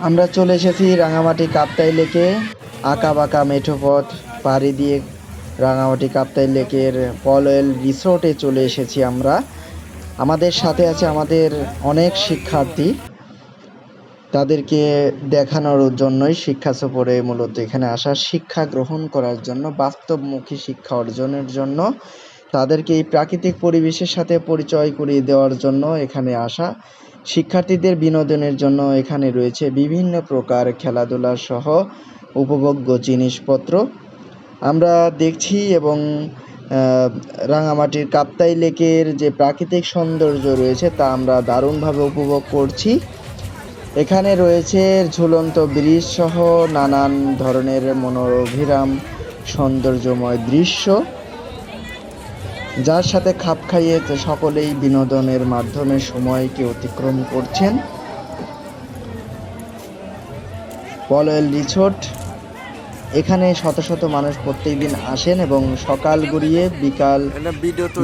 আমরা চলে এসেছি রাঙামাটি কাপ্তাই লেকে আঁকা বাঁকা মেঠো পথ, পাড়ি দিয়ে রাঙামাটি কাপ্তাই লেকের পলয়েল রিসোর্টে চলে এসেছি আমরা। আমাদের সাথে আছে আমাদের অনেক শিক্ষার্থী। তাদেরকে দেখানোর জন্যই শিক্ষা সফরে মূলত এখানে আসা, শিক্ষা গ্রহণ করার জন্য, বাস্তবমুখী শিক্ষা অর্জনের জন্য। তাদেরকে এই প্রাকৃতিক পরিবেশের সাথে পরিচয় করিয়ে দেওয়ার জন্য এখানে আসা। শিক্ষার্থীদের বিনোদনের জন্য এখানে রয়েছে বিভিন্ন প্রকার খেলাধুলা সহ উপভোগ্য জিনিসপত্র। আমরা দেখছি এবং রাঙামাটির কাপ্তাই লেকের যে প্রাকৃতিক সৌন্দর্য রয়েছে তা আমরা দারুণভাবে উপভোগ করছি। এখানে রয়েছে ঝুলন্ত ব্রিজ সহ নানান ধরনের মনোরভিরাম সৌন্দর্যময় দৃশ্য। যার সাথে খাপ খাইয়ে সকলেই বিনোদনের মাধ্যমে সময়কে অতিক্রম করছেন। পলয়েল রিসোর্ট এখানে শত শত মানুষ প্রত্যেকদিন আসেন এবং সকাল গড়িয়ে বিকাল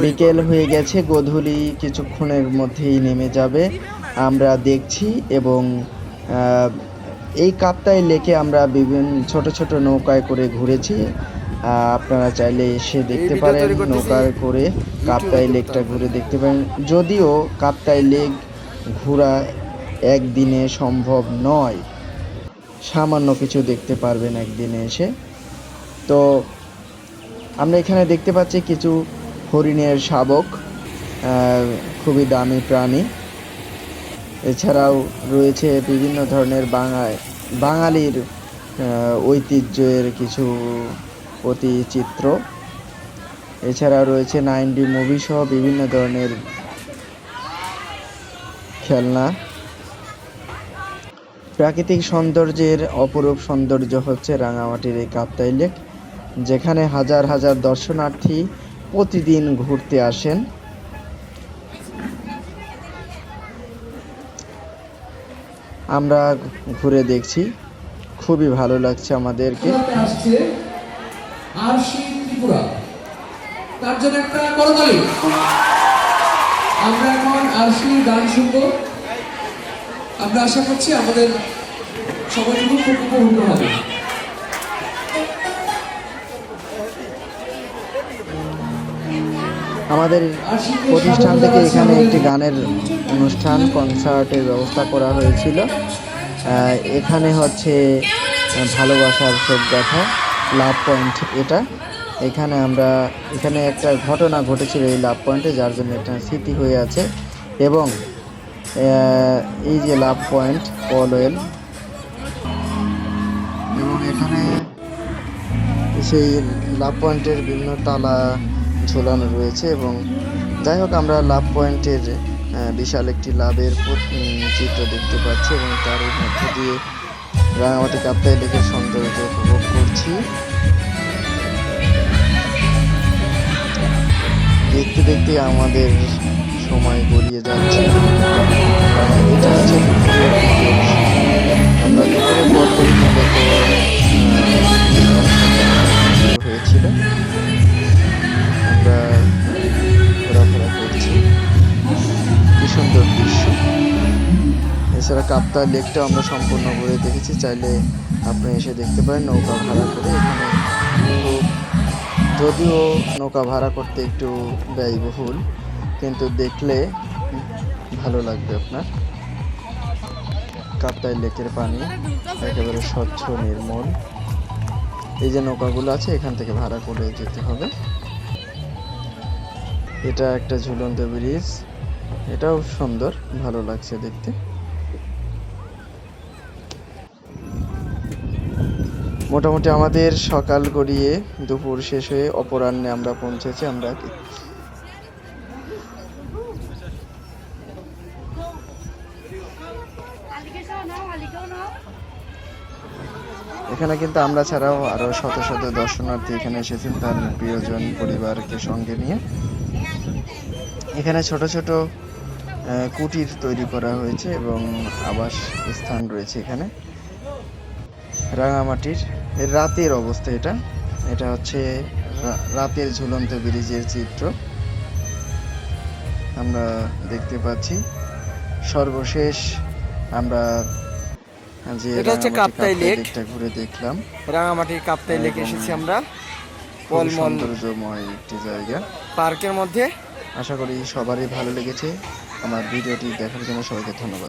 বিকেল হয়ে গেছে গোধূলি কিছুক্ষণের মধ্যেই নেমে যাবে। আমরা দেখছি এবং এই কাপ্তাই লেকে আমরা বিভিন্ন ছোট ছোট নৌকায় করে ঘুরেছি। আপনারা চাইলে এসে দেখতে পারেন। নৌকায় করে কাপ্তাই লেকটা ঘুরে দেখতে পারেন। যদিও কাপ্তাই লেক ঘোরা একদিনে সম্ভব নয় সামান্য কিছু দেখতে পারবেন একদিনে এসে। তো আমরা এখানে দেখতে পাচ্ছি কিছু হরিণের শাবক খুবই দামি প্রাণী। এছাড়াও রয়েছে বিভিন্ন ধরনের বাঙা বাঙালির ঐতিহ্যের কিছু চিত্র। এছাড়া রয়েছে নাইন ডি মুভি সহ বিভিন্ন ধরনের খেলনা। প্রাকৃতিক সৌন্দর্যের অপরূপ সৌন্দর্য হচ্ছে রাঙামাটির এই কাপ্তাই লেক, যেখানে হাজার হাজার দর্শনার্থী প্রতিদিন ঘুরতে আসেন। আমরা ঘুরে দেখছি, খুবই ভালো লাগছে আমাদেরকে। আসছে আরশি ত্রিপুরা। তার জন্য একটা করতালি। আমরা এখন গান শুনব। আমরা আশা করছি আমাদের সবাই খুব খুব উপভোগ হবে। আমাদের প্রতিষ্ঠান থেকে এখানে একটি গানের অনুষ্ঠান কনসার্টের ব্যবস্থা করা হয়েছিল। এখানে হচ্ছে ভালোবাসার শোক গাথা লাভ পয়েন্ট এটা। এখানে আমরা, এখানে একটা ঘটনা ঘটেছিল এই লাভ পয়েন্টে, যার জন্য এটা স্মৃতি হয়ে আছে। এবং এই যে লাভ পয়েন্ট পলয়েল এবং এখানে সেই লাভ পয়েন্টের বিভিন্ন তালা ঝোলানো রয়েছে এবং যাই হোক, আমরা লাভ পয়েন্টের বিশাল একটি লাভের চিত্র দেখতে পাচ্ছি এবং তার মধ্য দিয়ে রাঙামাটি কাপ্তাই লেকের সৌন্দর্য উপভোগ করছি। দেখতে দেখতে আমাদের সময় গড়িয়ে যাচ্ছে। এটা হচ্ছে আমরা পর এছাড়া কাপ্তা লেকটাও আমরা সম্পূর্ণ ঘুরে দেখেছি। চাইলে আপনি এসে দেখতে পারেন নৌকা ভাড়া করে। এখানে যদিও নৌকা ভাড়া করতে একটু ব্যয়বহুল, কিন্তু দেখলে ভালো লাগবে আপনার। কাপ্তাই লেকের পানি একেবারে স্বচ্ছ, নির্মল। এই যে নৌকাগুলো আছে, এখান থেকে ভাড়া করে যেতে হবে। এটা একটা ঝুলন্ত ব্রিজ। এটাও সুন্দর, ভালো লাগছে দেখতে। মোটামুটি আমাদের সকাল গড়িয়ে দুপুর শেষ হয়ে অপরাহ্নে আমরা পৌঁছেছি, আমরা এখানে কিন্তু আমরা ছাড়াও আরও শত শত দর্শনার্থী এখানে এসেছেন, তার প্রিয়জন পরিবারকে সঙ্গে নিয়ে। এখানে ছোট ছোট কুটির তৈরি করা হয়েছে এবং আবাস স্থান রয়েছে এখানে। রাঙামাটির রাতের অবস্থা এটা। এটা হচ্ছে রাতের ঝুলন্ত ব্রিজের চিত্র। আমরা দেখতে পাচ্ছি। সর্বশেষ আমরা যে এটা হচ্ছে কাপ্তাই লেক। ঘুরে দেখলাম। রাঙামাটির কাপ্তাই লেকে এসেছি আমরা। সৌন্দর্যময় একটি জায়গা। পার্কের মধ্যে। আশা করি সবারই ভালো লেগেছে। আমার ভিডিওটি দেখার জন্য সবাইকে ধন্যবাদ।